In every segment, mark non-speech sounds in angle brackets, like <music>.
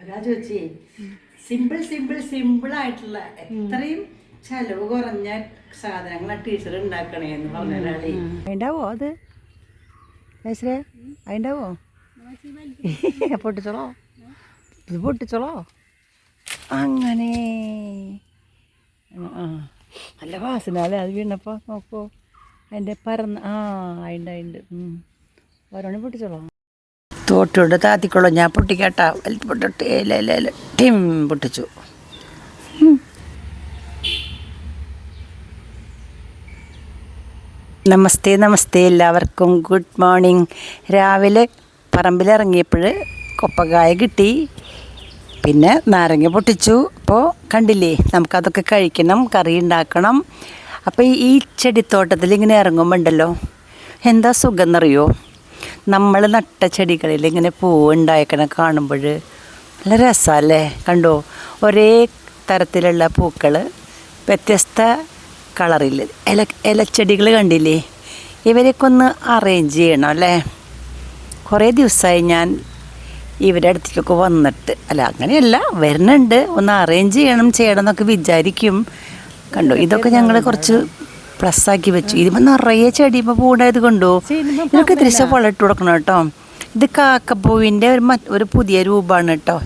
ഒരാ ചേച്ചി simple simple simple ആയിട്ടുള്ള എത്രയും ചെലവ് കുറഞ്ഞ സാധനങ്ങളാണ് ടീച്ചർ ഉണ്ടാക്കണേ എന്ന് പറഞ്ഞ ഒരാളെ. ഉണ്ടാവോ അത്? ജയശ്രേ അതുണ്ടാവോ? പൊട്ടിച്ചോളോ? ഇത് പൊട്ടിച്ചോളോ? അങ്ങനെ. ആ നല്ല വാസന അല്ലേ അത് വീണപ്പോൾ നോക്കൂ. അതിന്റെ പരന്ന് ആ ഉണ്ട് ഉണ്ട് ഓരോണി പൊട്ടിച്ചോളോ? തോട്ടോട് താത്തിക്കോളൂ ഞാൻ പൊട്ടിക്കേട്ടാ. പൊട്ടിട്ട്. ടിം പൊട്ടിച്ചു. നമസ്തേ നമസ്തേ എല്ലാവർക്കും. Good morning. രാവിലെ പറമ്പിലിറങ്ങിയപ്പോൾ കൊപ്പകായ കിട്ടി. പിന്നെ നാരങ്ങ പൊട്ടിച്ചു. അപ്പോൾ കണ്ടില്ലേ നമുക്കതൊക്കെ കഴിക്കണം കറി ഉണ്ടാക്കണം. അപ്പോൾ ഈ ചെടിത്തോട്ടത്തിൽ ഇങ്ങനെ ഇറങ്ങുമ്പോൾ ഉണ്ടല്ലോ എന്താ സുഖം എന്നറിയോ? നമ്മൾ നട്ട ചെടികളിൽ ഇങ്ങനെ പൂവുണ്ടായിക്കണ കാണുമ്പോൾ നല്ല രസമല്ലേ കണ്ടോ? ഒരേ തരത്തിലുള്ള പൂക്കൾ വ്യത്യസ്ത കളറിൽ ഇല ഇലച്ചെടികൾ കണ്ടില്ലേ? ഇവരെയൊക്കെ ഒന്ന് അറേഞ്ച് ചെയ്യണം അല്ലേ? കുറേ ദിവസമായി ഞാൻ ഇവരുടെ അടുത്തേക്കൊക്കെ വന്നിട്ട്. അല്ല അങ്ങനെയല്ല വരുന്നുണ്ട് ഒന്ന് അറേഞ്ച് ചെയ്യണം ചെയ്യണം എന്നൊക്കെ വിചാരിക്കും. കണ്ടു? ഇതൊക്കെ ഞങ്ങൾ കുറച്ച് പ്ലസ് ആക്കി വെച്ചു. ഇതിപ്പോൾ നിറയെ ചെടി ഇപ്പോൾ പൂണ്ടായത് കൊണ്ടോ? ഇതൊക്കെ തിരിച്ച വളമിട്ട് കൊടുക്കണം കേട്ടോ. ഇത് കാക്കപ്പൂവിന്റെ ഒരു ഒരു പുതിയ രൂപമാണ് കേട്ടോ.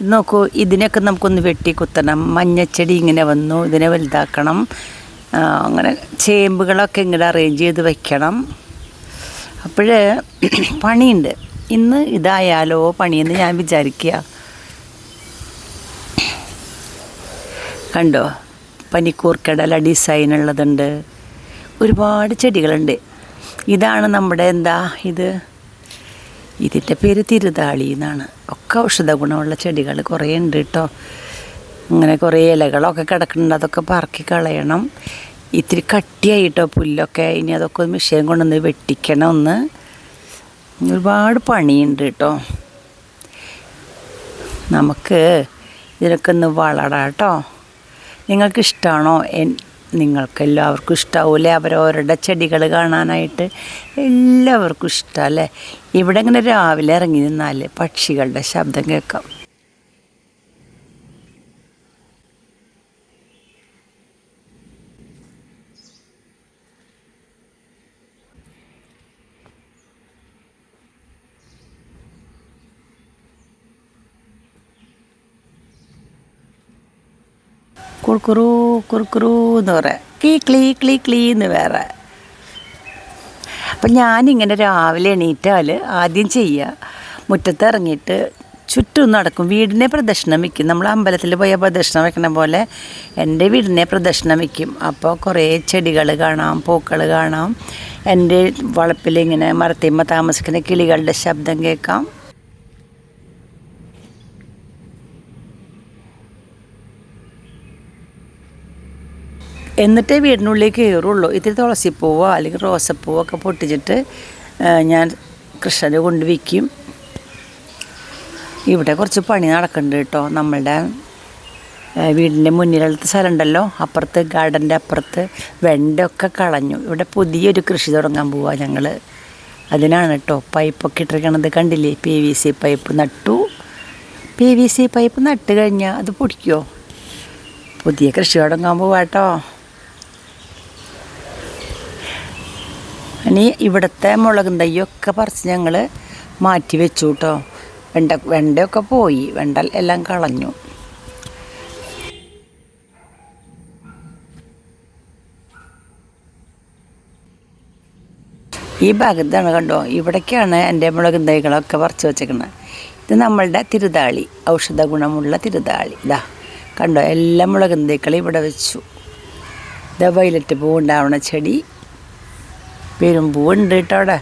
ഇത് നോക്കൂ ഇതിനൊക്കെ നമുക്കൊന്ന് വെട്ടി കുത്തണം. മഞ്ഞച്ചെടി ഇങ്ങനെ വന്നു ഇതിനെ വലുതാക്കണം. അങ്ങനെ ചേമ്പുകളൊക്കെ ഇങ്ങനെ അറേഞ്ച് ചെയ്ത് വെക്കണം. അപ്പോൾ <clears throat> പണിയുണ്ട്. ഇന്ന് ഇതായാലോ പണിയെന്ന് ഞാൻ വിചാരിക്കുക കണ്ടോ? പനിക്കൂർക്കടല ഡിസൈൻ ഉള്ളതുണ്ട്. ഒരുപാട് ചെടികളുണ്ട്. ഇതാണ് നമ്മുടെ എന്താ ഇത്? ഇതിന്റെ പേര് തിരുതാളി എന്നാണ്. ഒക്കെ ഔഷധ ഗുണമുള്ള ചെടികൾ കുറേ ഉണ്ട് കേട്ടോ. അങ്ങനെ കുറേ ഇലകളൊക്കെ കിടക്കുന്നുണ്ട്. അതൊക്കെ പറക്കി കളയണം. ഇത്തിരി കട്ടിയായിട്ടോ പുല്ലൊക്കെ. ഇനി അതൊക്കെ ഒരു മിഷീൻ കൊണ്ടൊന്ന് വെട്ടിക്കണം ഒന്ന്. ഒരുപാട് പണിയുണ്ട് കേട്ടോ. നമുക്ക് ഇതിനൊക്കെ ഒന്ന് വളടാം കേട്ടോ. നിങ്ങൾക്ക് ഇഷ്ടമാണോ നിങ്ങൾക്ക് എല്ലാവർക്കും ഇഷ്ടാവൂലേ അവരവരുടെ ചെടികൾ കാണാനായിട്ട് എല്ലാവർക്കും ഇഷ്ടമല്ലേ ഇവിടെ ഇങ്ങനെ രാവിലെ ഇറങ്ങി നിന്നാൽ പക്ഷികളുടെ ശബ്ദം കേൾക്കാം. കുറുക്കുറു കുറുക്കുറു എന്ന് പറയാം. ക്ലീ ക്ലീ ക്ലീ ക്ലീ എന്ന് വേറെ. അപ്പം ഞാനിങ്ങനെ രാവിലെ എണീറ്റാൽ ആദ്യം ചെയ്യുക മുറ്റത്ത് ഇറങ്ങിയിട്ട് ചുറ്റും നടക്കും. വീടിനെ പ്രദക്ഷിണം വയ്ക്കും നമ്മൾ അമ്പലത്തിൽ പോയ പ്രദക്ഷിണം വെക്കണ പോലെ എന്റെ വീടിനെ പ്രദക്ഷിണം വയ്ക്കും അപ്പോൾ കുറേ ചെടികൾ കാണാം പൂക്കൾ കാണാം. എന്റെ വളപ്പിൽ ഇങ്ങനെ മരത്തിമ്മ താമസിക്കുന്ന കിളികളുടെ ശബ്ദം കേൾക്കാം. എന്നിട്ടേ വീടിനുള്ളിൽ കയറുള്ളൂ. ഇത്തിരി തുളസിപ്പൂവോ അല്ലെങ്കിൽ റോസപ്പൂവോ ഒക്കെ പൊട്ടിച്ചിട്ട് ഞാൻ കൃഷ്ണന് കൊണ്ട് വിൽക്കും ഇവിടെ കുറച്ച് പണി നടക്കുന്നുണ്ട് കേട്ടോ. നമ്മളുടെ വീടിന്റെ മുന്നിലുള്ള സ്ഥലം ഉണ്ടല്ലോ അപ്പുറത്ത് ഗാർഡന്റെ അപ്പുറത്ത് വെണ്ടൊക്കെ കളഞ്ഞു. ഇവിടെ പുതിയൊരു കൃഷി തുടങ്ങാൻ പോവാ ഞങ്ങൾ അതിനാണ് കേട്ടോ പൈപ്പൊക്കെ ഇട്ടിരിക്കണത്. കണ്ടില്ലേ? പി വി സി പൈപ്പ് നട്ടു. പി വി സി പൈപ്പ് നട്ട് കഴിഞ്ഞാൽ അത് പൊടിക്കുമോ പുതിയ കൃഷി തുടങ്ങാൻ പോവാ ഇനി ഇവിടുത്തെ മുളകും തയ്യൊക്കെ പറിച്ച് ഞങ്ങൾ മാറ്റി വെച്ചു കേട്ടോ വെണ്ട വെണ്ടയൊക്കെ പോയി. വെണ്ട എല്ലാം കളഞ്ഞു. ഈ ഭാഗത്താണ് കണ്ടോ? ഇവിടേക്കാണ് എന്റെ മുളകും തൈകളൊക്കെ പറിച്ച് വെച്ചേക്കുന്നത് ഇത് നമ്മളുടെ തിരുതാളി. ഔഷധ ഗുണമുള്ള തിരുതാളി. ഇതാ കണ്ടോ? എല്ലാ മുളകും തൈകളും ഇവിടെ വെച്ചു. ഇതാ വയലറ്റ് പൂ ഉണ്ടാവണ ചെടി. പെരും പൂവുണ്ട് കേട്ടോ അവിടെ.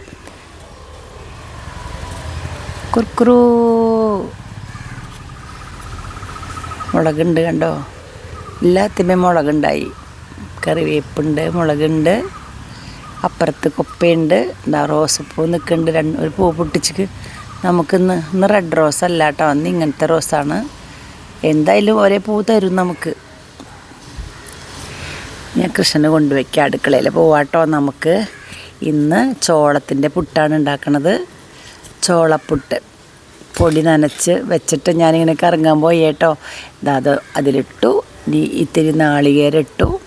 കുർക്കുറൂ. മുളകുണ്ട് കണ്ടോ? എല്ലാത്തിമേ മുളകുണ്ടായി. കറിവേപ്പുണ്ട് മുളകുണ്ട്. അപ്പുറത്ത് കൊപ്പയുണ്ട്. എന്താ റോസപ്പൂ നിൽക്കുന്നുണ്ട്. രണ്ട് ഒരു പൂ പൊട്ടിച്ച് നമുക്കിന്ന് ഇന്ന് റെഡ് റോസ് അല്ല കേട്ടോ. അന്ന് ഇങ്ങനത്തെ റോസാണ് എന്തായാലും ഒരേ പൂ തരും നമുക്ക്. ഞാൻ കൃഷ്ണന് കൊണ്ടുവയ്ക്കുക അടുക്കളയിൽ പോവാട്ടോ നമുക്ക്. ഇന്ന് ചോളത്തിന്റെ പുട്ടാണ് ഉണ്ടാക്കണത്. ചോളപ്പുട്ട്. പൊടി നനച്ച് വെച്ചിട്ട് ഞാനിങ്ങനെ കറങ്ങാൻ പോയി കേട്ടോ. അത് അതിലിട്ടു. ഇത്തിരി നാളികേരം ഇട്ടു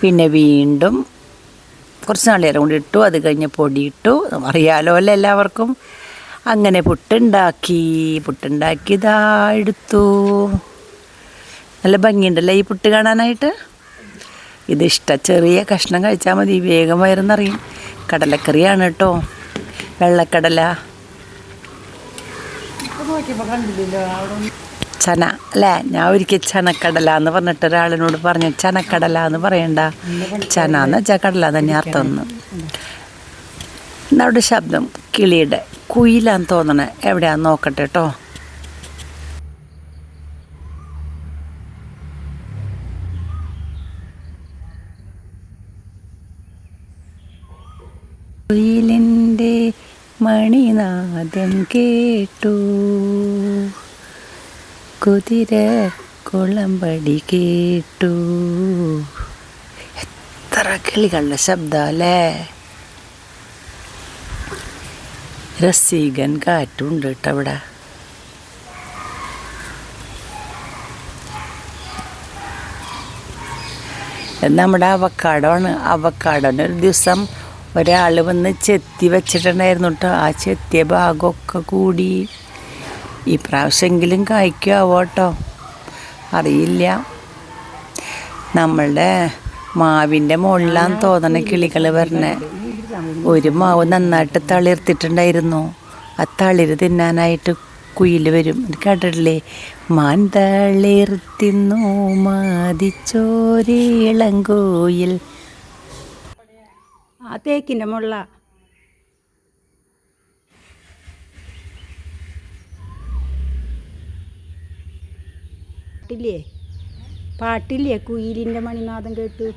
പിന്നെ വീണ്ടും കുറച്ച് നാളികേരം കൂടി ഇട്ടു. അത് കഴിഞ്ഞ് പൊടി ഇട്ടു അറിയാലോ അല്ലേ എല്ലാവർക്കും? അങ്ങനെ പുട്ടുണ്ടാക്കി. പുട്ടുണ്ടാക്കി ഇതാ എടുത്തു. നല്ല ഭംഗിയുണ്ടല്ലേ ഈ പുട്ട് കാണാനായിട്ട്? ഇതിഷ്ട ചെറിയ കഷ്ണം കഴിച്ചാൽ മതി. വേഗം വയറെന്നറിയും കടലക്കറിയാണ് കേട്ടോ. വെള്ളക്കടല. ചന അല്ലേ? ഞാൻ ഒരിക്കൽ ചനക്കടല എന്ന് പറഞ്ഞിട്ട് ഒരാളിനോട് പറഞ്ഞു ചനക്കടല എന്ന് പറയണ്ട. ചന എന്ന് വെച്ചാൽ കടല തന്നെ അർത്ഥം ഒന്ന് അവിടെ ശബ്ദം കിളിയുടെ കുയിലാന്ന് തോന്നണേ. എവിടെയാന്ന് നോക്കട്ടെ കേട്ടോ. കുയിലിന്റെ മണിനാദം കേട്ടു. കുതിര കുളമ്പടി കേട്ടു. എത്ര കിളികളുടെ ശബ്ദമല്ലേ? രസീകൻ കാറ്റുണ്ട് കേട്ടോ അവിടെ. ഇത് നമ്മുടെ അവക്കാടാണ് അവക്കാടോന് ഒരു ദിവസം ഒരാൾ വന്ന് ചെത്തി വെച്ചിട്ടുണ്ടായിരുന്നു കേട്ടോ ആ ചെത്തിയ ഭാഗമൊക്കെ കൂടി. ഈ പ്രാവശ്യമെങ്കിലും കായ്ക്കാവോ കേട്ടോ അറിയില്ല. നമ്മളുടെ മാവിന്റെ മുകളിലാണ് തോന്നണ കിളികൾ വരണേ. ഒരു മാവ് നന്നായിട്ട് തളിർത്തിട്ടുണ്ടായിരുന്നു. ആ തളിര് തിന്നാനായിട്ട് കുയിൽ വരും. കേട്ടിട്ടില്ലേ? മാൻ തളിർത്തിന്നു മാതിച്ചോരിളങ്കോയിൽ ആ തേക്കിന്റെ മുള്ള. പാട്ടില്ലേ? പാട്ടില്ലേ? കുയിലിന്റെ മണിനാഥം കേട്ടു.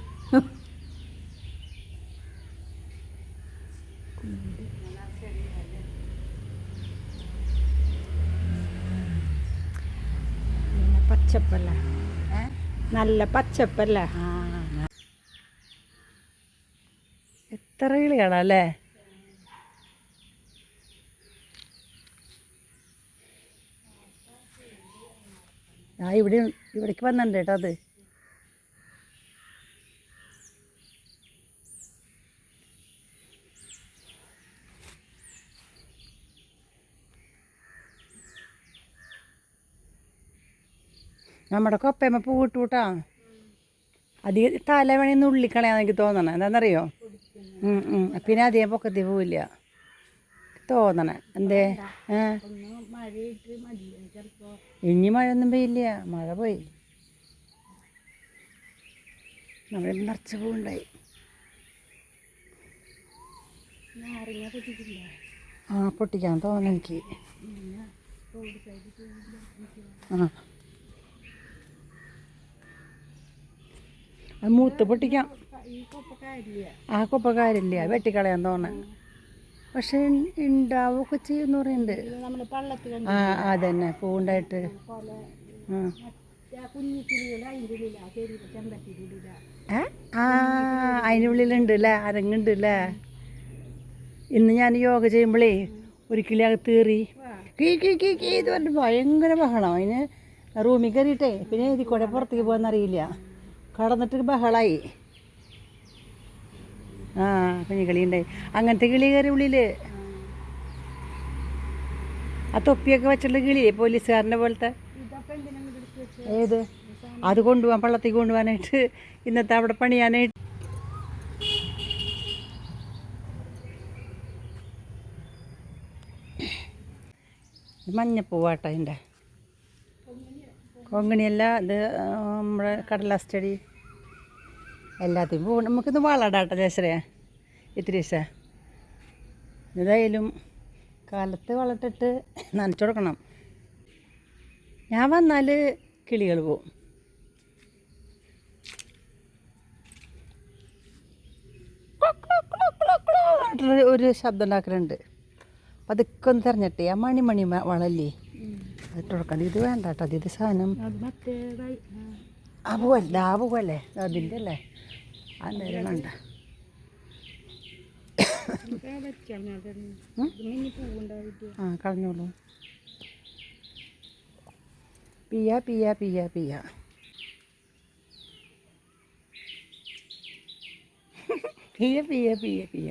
നല്ല പച്ചപ്പല്ല. നല്ല പച്ചപ്പല്ല കാണാം അല്ലേ? ആ ഇവിടെ ഇവിടേക്ക് വന്നിട്ടുണ്ട് കേട്ടോ അത്. നമ്മുടെ കൊപ്പയമ്മ പൂവിട്ടു കൂട്ടാ. അധികം തല വേണമെന്ന് ഉള്ളിക്കളയാന്ന് എനിക്ക് തോന്നണം. എന്താണെന്നറിയോ. പിന്നെ അധികം പൊക്കത്തിൽ പോവില്ല. തോന്നണേ. എന്തേ? ഇനി മഴയൊന്നും പെയ്യില്ല. മഴ പോയി. നമ്മുടെ നിറച്ച് പൂവുണ്ടായി. ആ പൊട്ടിക്കാൻ തോന്നുന്നു എനിക്ക്. ആ. അത് മൂത്ത് പൊട്ടിക്കാം. ആ കൊപ്പക്കാരില്ല? വെട്ടിക്കളയാൻ തോന്നുന്നു പക്ഷെ ഉണ്ടാവുകയൊക്കെ ചെയ്യുമെന്ന് പറയുന്നുണ്ട്. ആ അതന്നെ. പൂണ്ടായിട്ട്. ആ. ഉള്ളിലുണ്ട് അല്ലേ അരങ്ങുണ്ട് അല്ലേ ഇന്ന് ഞാൻ യോഗ ചെയ്യുമ്പോഴേ ഒരു കിളി അകത്ത് കയറി കീ കീ കീ കീ ഇത് പറഞ്ഞിട്ട് ഭയങ്കര ബഹളം. അതിന് റൂമിൽ കയറിയിട്ടേ പിന്നെ ഇതിൽ കൂടെ പുറത്തേക്ക് പോകാന്നറിയില്ല കടന്നിട്ട് ബഹളായി. ആ കുഞ്ഞു കിളി ഉണ്ടായി അങ്ങനത്തെ കിളി കയറി ഉള്ളിൽ ആ തൊപ്പിയൊക്കെ വെച്ചിട്ടുള്ള കിളിയെ പോലീസുകാരന്റെ പോലത്തെ. ഏത്? അത് കൊണ്ടുപോകാൻ പള്ളത്തിൽ കൊണ്ടുപോകാനായിട്ട് ഇന്നത്തെ അവിടെ പണിയാനായിട്ട്. മഞ്ഞപ്പൂവാട്ടതിന്റെ കൊങ്ങണിയല്ല ഇത് നമ്മുടെ കടലാസ് ചെടി. എല്ലാത്തിനും പോകും നമുക്കിത് വളടാട്ടോ ജേശ്രേ ഇത്തിരി ദിവസ ഏതായാലും കാലത്ത് വളർത്തിട്ട് നനച്ചു കൊടുക്കണം. ഞാൻ വന്നാൽ കിളികൾ പോവും. ഒരു ശബ്ദം ഉണ്ടാക്കലുണ്ട്. അപ്പം അതൊക്കെ ഒന്ന് തിരഞ്ഞിട്ടേ. ആ മണിമണി വളല്ലേ? കൊടുക്കണ്ട ഇത് വേണ്ട കേട്ടോ ഇത് സാധനം. ആ. പൂവല്ല ആ പൂവല്ലേ അതിന്റെ അല്ലേ? ആ നേരം വേണ്ട. ആ കളഞ്ഞോളൂ. പിയ പിയ പിയ പിയ. <laughs> പിയ പിയ പിയ പിയ.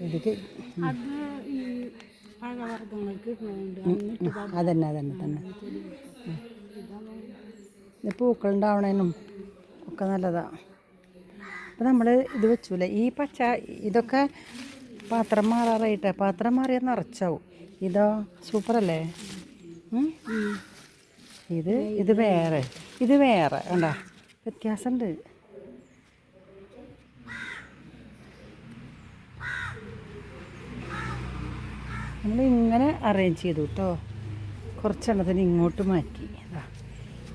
ഇത് അതന്നെ അതന്നെ തന്നെ. ഇത് പൂക്കളുണ്ടാവണേനും ഒക്കെ നല്ലതാ. അപ്പം നമ്മൾ ഇത് വെച്ചൂലേ? ഈ പച്ച ഇതൊക്കെ പാത്രം മാറാറായിട്ട്? പാത്രം മാറിയാൽ നിറച്ചാവും. ഇതോ സൂപ്പറല്ലേ? ഇത് ഇത് വേറെ. ഇത് വേറെ. വേണ്ട വ്യത്യാസമുണ്ട് നമ്മൾ ഇങ്ങനെ അറേഞ്ച് ചെയ്തു കേട്ടോ കുറച്ചെണ്ണത്തിന് ഇങ്ങോട്ട് മാറ്റി. അതാ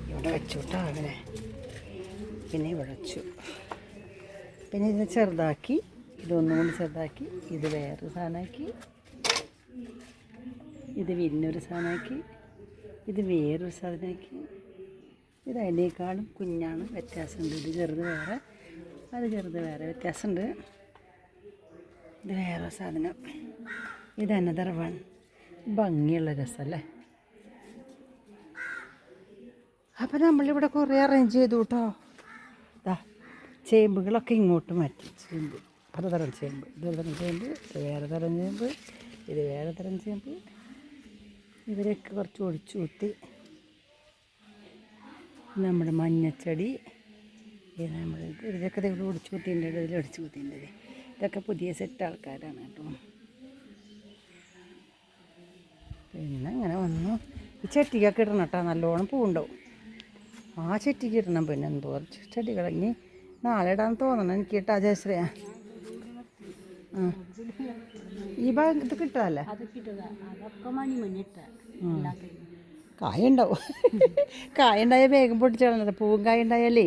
ഇവിടെ വെച്ചു കേട്ടോ അങ്ങനെ. പിന്നെ ഇവിടെ വെച്ചു. പിന്നെ ഇത് ചെറുതാക്കി ഇതൊന്നും കൂടി ചെറുതാക്കി ഇത് വേറൊരു സാധനമാക്കി. ഇത് വിരിഞ്ഞൊരു സാധനമാക്കി. ഇത് വേറൊരു സാധനമാക്കി. ഇത് അതിനേക്കാളും കുഞ്ഞാണ് വ്യത്യാസമുണ്ട്. ഇത് ചെറുത് വേറെ അത് ചെറുത് വേറെ വ്യത്യാസമുണ്ട്. ഇത് വേറെ സാധനം. ഇത് അനദർ വൺ ഭംഗിയുള്ള രസമല്ലേ അപ്പം നമ്മളിവിടെ കുറേ അറേഞ്ച് ചെയ്തു കേട്ടോ ഇതാ ചേമ്പുകളൊക്കെ ഇങ്ങോട്ട് മാറ്റി. ചേമ്പ് പലതരം ചേമ്പ്. ഇതൊരു തരം ചേമ്പ് ഇത് വേറെ തരം ചേമ്പ് ഇത് വേറെ തരം ചേമ്പ്. ഇവരെയൊക്കെ കുറച്ച് ഒഴിച്ചു കൂട്ടി നമ്മുടെ മഞ്ഞച്ചെടി. ഇത് നമ്മൾ ഇതൊക്കെ ഒടിച്ചു കുത്തിന്റെ ഇതിൽ ഒടിച്ചു കുത്തിന്റെ ഇതൊക്കെ പുതിയ സെറ്റ് ആൾക്കാരാണ് കേട്ടോ. പിന്നെ ഇങ്ങനെ വന്നു. ഈ ചെട്ടിക്കൊക്കെ ഇടണം കേട്ടോ നല്ലോണം പൂവുണ്ടാവും. ആ ചെട്ടിക്ക് ഇടണം പിന്നെ എന്തോ ചെടികൾ ഇനി നാളെ ഇടാൻ തോന്നണം എനിക്ക് കേട്ടോ ജയശ്രീ. ആ. ഈ ഭാഗത്ത് കിട്ടാല്ലേ കായ ഉണ്ടാവും കായ ഉണ്ടായ വേഗം പൊട്ടിച്ചാൽ പൂവും കായ ഉണ്ടായാലേ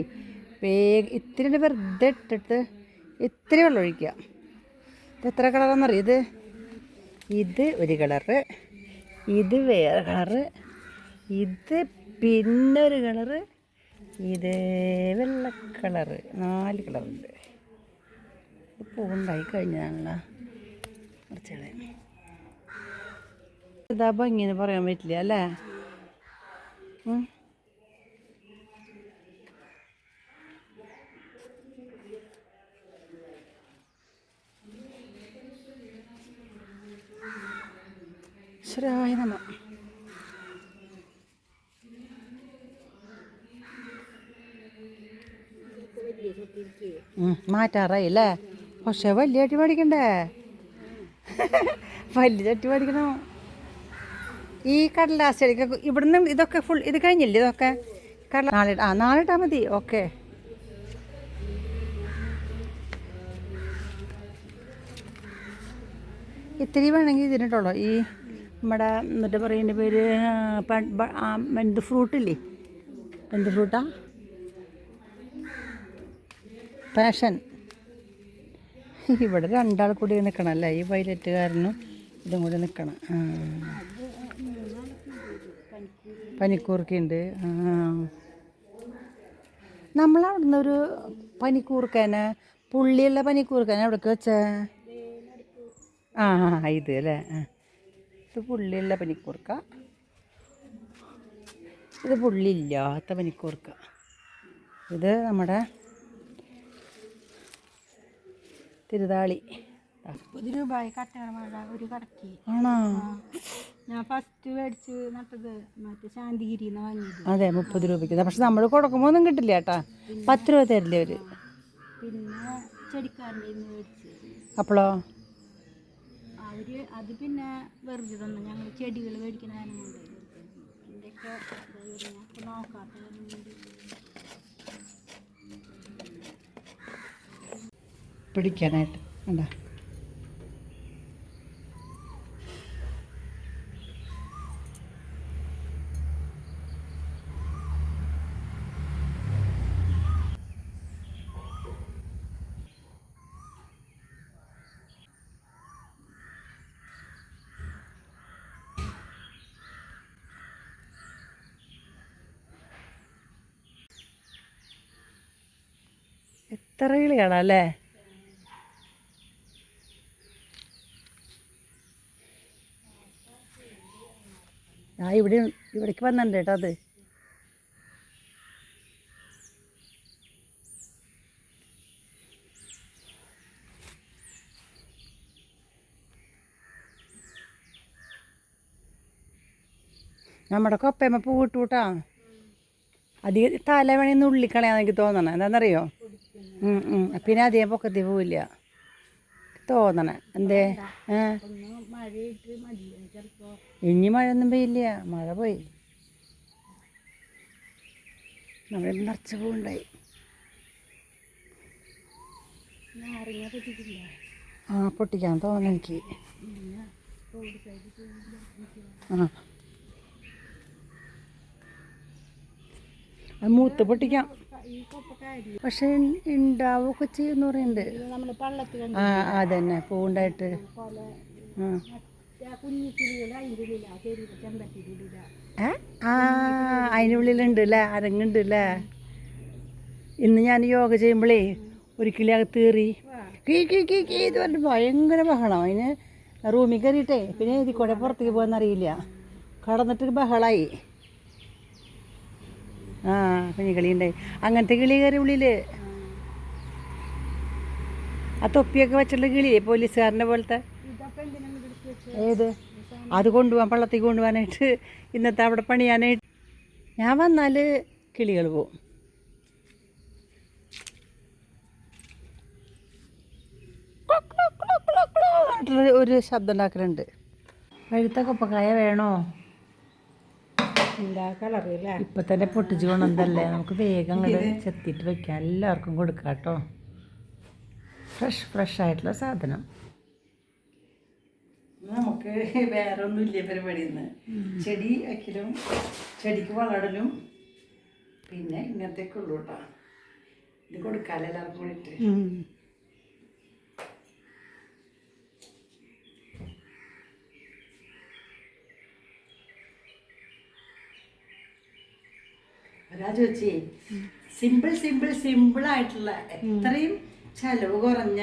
വേഗം ഇത്തിരി വെറുതെ ഇട്ടിട്ട് ഇത്തിരി വെള്ളം ഒഴിക്കുക. ഇത് എത്ര കളറാണെന്നറിയോ ഇത്? ഇത് ഒരു കളറ്. ഇത് വേറെ കളറ്. ഇത് പിന്നൊരു കളറ്. ഇത് വെള്ള കളറ്. നാല് കളറുണ്ട്. ഇത് പൂവുണ്ടായി കഴിഞ്ഞതാണല്ലോ. കുറച്ചുകളെ ഇതാ ഭംഗിന്ന് പറയാൻ പറ്റില്ല അല്ലേ? ഈശ്വരായ നമ മാറ്റാറായില്ലേ? പക്ഷെ വലിയ ചട്ടി മേടിക്കണ്ടേ <laughs> വലിയ ചട്ടി മേടിക്കണം ഈ കടലാസ് ചെടിക്കൊക്കെ ഇവിടുന്ന് ഇതൊക്കെ ഫുൾ ഇത് കഴിഞ്ഞില്ലേ ഇതൊക്കെ? കടല നാളെ ആ നാളെ ഇട്ടാൽ മതി. ഓക്കെ. ഇത്തിരി വേണമെങ്കിൽ ഇതിനിട്ടുള്ളൂ ഈ നമ്മുടെ എന്നിട്ട് പറയുന്ന പേര് എന്ത് ഫ്രൂട്ടില്ലേ? എന്ത് ഫ്രൂട്ടാ? പാഷൻ. ഇവിടെ രണ്ടാൾ കൂടി നിൽക്കണം അല്ലേ ഈ പൈലറ്റുകാരനും ഇതും കൂടി നിൽക്കണം പനിക്കൂർക്കുണ്ട്. നമ്മളവിടെ നിന്നൊരു പനിക്കൂർക്കനെ പുള്ളിയുള്ള പനിക്കൂർക്കനെ എവിടേക്ക് വെച്ചേ? ആ, ഇത് അല്ലേ? ആ. ഇത് പുള്ളിയുള്ള പനിക്കൂർക്ക. ഇത് പുള്ളിയില്ലാത്ത പനിക്കൂർക്ക. ഇത് നമ്മുടെ തിരുതാളി. മുപ്പത് രൂപയായി കട്ടയുടെ മഴ ഒരു കടക്ക്. ആണോ? ഞാൻ ഫസ്റ്റ് മേടിച്ച് നട്ടത് മറ്റേ ശാന്തിഗിരി വാങ്ങിയത്. അതെ മുപ്പത് രൂപയ്ക്ക്. പക്ഷെ നമ്മൾ കൊടുക്കുമ്പോൾ ഒന്നും കിട്ടില്ല കേട്ടാ. പത്ത് രൂപ തരില്ലേ അവർ? പിന്നെ ചെടിക്കാരന്റെ മേടിച്ച്. അപ്പോഴോ അവർ അത് പിന്നെ വെറുതെ തന്നെ. ഞങ്ങൾ ചെടികൾ മേടിക്കുന്ന കാര്യമുണ്ട് എന്തൊക്കെ നോക്കാത്ത പിടിക്കാനായിട്ട്. എന്താ തറകിളി കാണാം അല്ലേ ആ ഇവിടെ ഇവിടേക്ക് വന്നിട്ടുണ്ട് കേട്ടോ അത്. നമ്മുടെ കൊപ്പയമ്മ പൂട്ടൂട്ടാ അധികം തലവണിന്ന് ഉള്ളിക്കളയാന്ന് എനിക്ക് തോന്നണം. എന്താണെന്നറിയോ? പിന്നെ അധികം പൊക്കത്തി പോവില്ല തോന്നണേ. എന്തേ? ഇനി മഴയൊന്നും പെയ്യില്ല. മഴ പോയി. നമ്മുടെ നിറച്ച് പോകണ്ടായി ആ പൊട്ടിക്കാൻ തോന്നുന്നു എനിക്ക്. ആ. മൂത്ത് പൊട്ടിക്കാം. പക്ഷെ ഉണ്ടാവുകയൊക്കെ ചെയ്യുമെന്ന് പറയുന്നുണ്ട് കൊണ്ട് ആ അതന്നെ പൂണ്ടായിട്ട്. ആ. ഉള്ളിലുണ്ട് അതിനുള്ളിലുണ്ട് അല്ലേ അരങ്ങുണ്ട് അല്ലേ ഇന്ന് ഞാൻ യോഗ ചെയ്യുമ്പോഴേ ഒരിക്കലും അകത്ത് കയറി കീ കീ കീ കീ ഇത് പറഞ്ഞിട്ട് ഭയങ്കര ബഹളം. അതിന് റൂമിൽ കയറിയിട്ടേ പിന്നെ ഇതിൽ കൂടെ പുറത്തേക്ക് അറിയില്ല കടന്നിട്ട് ബഹളായി. ആ കുഞ്ഞു കിളി അങ്ങനത്തെ കിളി കയറി ഉള്ളിൽ ആ തൊപ്പിയൊക്കെ വെച്ചിട്ടുള്ള കിളിയെ പോലീസുകാരന്റെ പോലത്തെ. ഏത്? അത് കൊണ്ടുപോകാൻ പള്ളത്തേക്ക് കൊണ്ടുപോകാനായിട്ട് ഇന്നത്തെ അവിടെ പണിയാനായിട്ട്. ഞാൻ വന്നാൽ കിളികൾ പോവും. ഒരു ശബ്ദം ഉണ്ടാക്കലുണ്ട്. പഴുത്ത കൊപ്പക്കായ വേണോ? ഇപ്പം തന്നെ പൊട്ടിച്ച് കൊണ്ടുവന്നല്ലേ <laughs> നമുക്ക് വേഗം അങ്ങോട്ട് ചെത്തിയിട്ട് വെക്കാം. എല്ലാവർക്കും കൊടുക്കാം കേട്ടോ. ഫ്രഷ് ഫ്രഷ് ആയിട്ടുള്ള സാധനം. നമുക്ക് വേറെ ഒന്നുമില്ല പരിപാടി ഇന്ന്. ചെടി വയ്ക്കലും ചെടിക്ക് വളടലും പിന്നെ ഇങ്ങനത്തേക്കുള്ളൂട്ടാ കേട്ടോ. ഇത് കൊടുക്കാല്ലോ എല്ലാവർക്കും കൂടിയിട്ട് ചേച്ചി സിമ്പിൾ സിമ്പിൾ സിമ്പിൾ ആയിട്ടുള്ള എത്രയും ചെലവ് കുറഞ്ഞ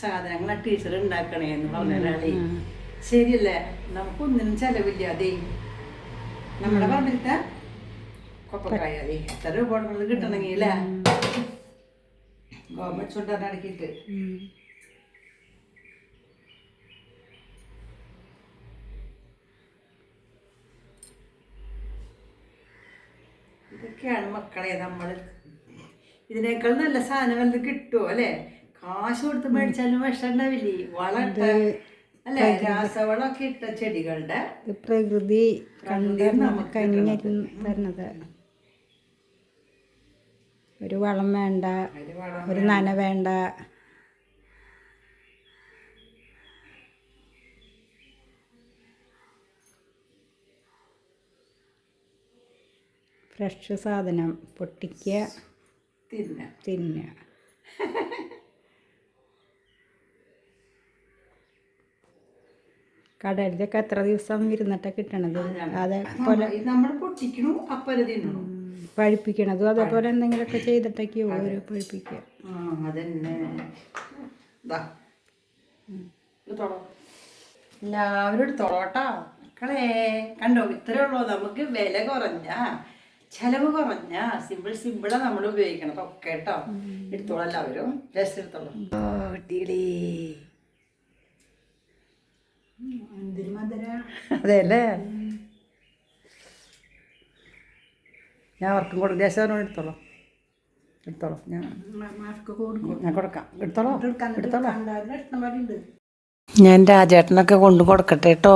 സാധനങ്ങൾ ടീച്ചർ ഉണ്ടാക്കണേ എന്ന് പറഞ്ഞ ഒരാളെ. ശരിയല്ലേ? നമുക്കൊന്നിനും ചെലവില്ല അതേ നമ്മുടെ പറമ്പിലത്തെ കൊപ്പക്കായ എത്ര രൂപ കിട്ടണമെങ്കിൽ അല്ലേ? ഗവൺമെന്റ് ചുണ്ടാൻ അടക്കിയിട്ട്. ഇതൊക്കെയാണ് മക്കളെ നമ്മൾ ഇതിനേക്കാൾ നല്ല സാധനം വല്ലതും കിട്ടുമോ അല്ലേ? കാശ് കൊടുത്ത് മേടിച്ചാലും വിഷം ഉണ്ടാവില്ലേ വളട്ട അല്ലേ? രാസവളമൊക്കെ ഇട്ട ചെടികളുടെ പ്രകൃതി കണ്ട് നമുക്ക് തരുന്നത്. ഒരു വളം വേണ്ട ഒരു നന വേണ്ട. ഫ്രഷ് സാധനം പൊട്ടിക്കുക. തിന്ന തിന്ന കടലിലൊക്കെ എത്ര ദിവസം ഇരുന്നിട്ടാണ് കിട്ടണത്? അതേപോലെ നമ്മൾ പൊട്ടിക്കണു തിന്നണു. പഴിപ്പിക്കണതും അതേപോലെ എന്തെങ്കിലുമൊക്കെ ചെയ്തിട്ടൊക്കെയോ ഓരോ പഴിപ്പിക്കുക. എല്ലാവരും എടുത്തോളോട്ടോ മക്കളെ കണ്ടോ? ഇത്രേ ഉള്ളൂ. നമുക്ക് വില കുറഞ്ഞ ചെലവ് കുറഞ്ഞ സിമ്പിൾ സിമ്പിളാ നമ്മൾ ഉപയോഗിക്കണം ഒക്കെ കേട്ടോ. എടുത്തോളാം. എല്ലാവരും ജസ്റ്റ് എടുത്തോളാം അതെല്ലേ ഞാൻ അവർക്കും കൊടുക്കും ദേശം എടുത്തോളൂ. എടുത്തോളൂ. ഞാൻ ഞാൻ കൊടുക്കാം. എടുത്തോളാം. എടുത്തോളാം. ഞാൻ രാജേട്ടനൊക്കെ കൊണ്ടു കൊടുക്കട്ടെ കേട്ടോ.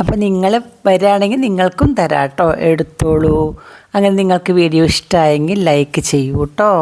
അപ്പോൾ നിങ്ങൾ വരികയാണെങ്കിൽ നിങ്ങൾക്കും തരാം കേട്ടോ എടുത്തോളൂ. അങ്ങനെ നിങ്ങൾക്ക് വീഡിയോ ഇഷ്ടമായെങ്കിൽ ലൈക്ക് ചെയ്യൂ കേട്ടോ.